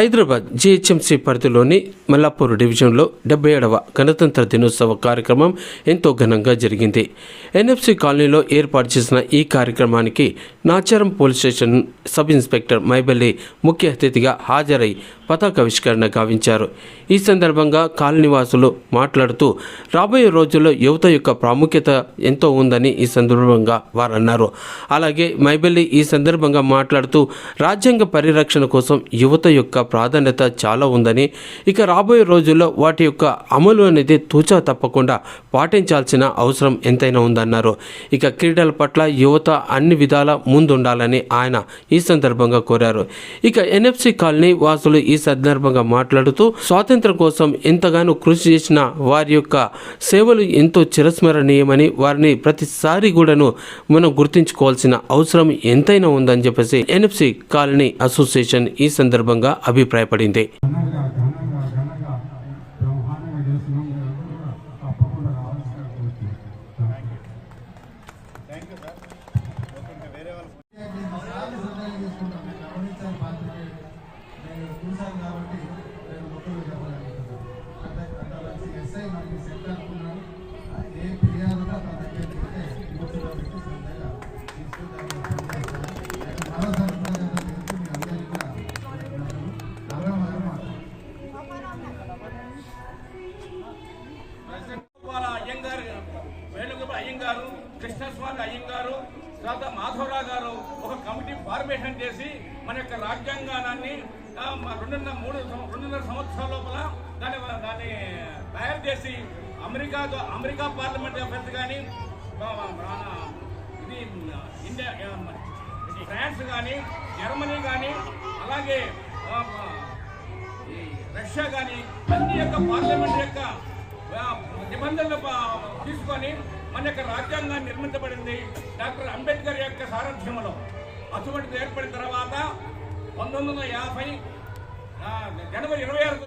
Hyderabad GHMC పరిధిలోని మల్లాపూర్ డివిజన్లో డెబ్బై ఏడవ గణతంత్ర దినోత్సవ కార్యక్రమం ఎంతో ఘనంగా జరిగింది. ఎన్ఎఫ్సి కాలనీలో ఏర్పాటు చేసిన ఈ కార్యక్రమానికి Nacharam police station sub inspector Maiballi ముఖ్య అతిథిగా హాజరై పతాకావిష్కరణ గావించారు. ఈ సందర్భంగా కాలనీవాసులు మాట్లాడుతూ రాబోయే రోజుల్లో యువత యొక్క ప్రాముఖ్యత ఎంతో ఉందని ఈ సందర్భంగా వారు అన్నారు అలాగే మైబల్లి ఈ సందర్భంగా మాట్లాడుతూ రాజ్యాంగ పరిరక్షణ కోసం యువత యొక్క ప్రాధాన్యత చాలా ఉందని ఇక రాబోయే రోజుల్లో వాటి యొక్క అమలు అనేది తూచా తప్పకుండా పాటించాల్సిన అవసరం ఎంతైనా ఉందన్నారు. ఇక క్రీడల పట్ల యువత అన్ని విధాల ముందుండాలని ఆయన ఈ సందర్భంగా కోరారు. ఇక ఎన్ఎఫ్సి కాలనీ వాసులు ఈ సందర్భంగా మాట్లాడుతూ స్వాతంత్రం కోసం ఎంతగానో కృషి చేసిన వారి యొక్క సేవలు ఎంతో చిరస్మరణీయమని వారిని ప్రతిసారి కూడాను మనం గుర్తించుకోవాల్సిన అవసరం ఎంతైనా ఉందని చెప్పేసి ఎన్ఎఫ్సి కాలనీ అసోసియేషన్ ఈ సందర్భంగా అభి అభిప్రాయపడింది. వాళ్ళ అయ్యంగారు వేణుగోపాల్ అయ్యంగారు కృష్ణస్వామి అయ్యంగారు తర్వాత మాధవరావు గారు ఒక కమిటీ ఫార్మేషన్ చేసి మన యొక్క రాజ్యాంగాన్ని రెండున్నర మూడు రెండున్నర సంవత్సరాల లోపల దాన్ని దాన్ని తయారు చేసి అమెరికా అమెరికా పార్లమెంట్ అభ్యర్థి కానీ ఇది ఇండియా ఫ్రాన్స్ కానీ జర్మనీ కానీ అలాగే రష్యా కానీ అన్ని యొక్క పార్లమెంట్ యొక్క నిబంధనలు తీసుకొని మన యొక్క రాజ్యాంగాన్ని నిర్మించబడింది డాక్టర్ అంబేద్కర్ యొక్క సారథ్యంలో. అటువంటిది ఏర్పడిన తర్వాత పంతొమ్మిది వందల యాభై జనవరి ఇరవై ఆరు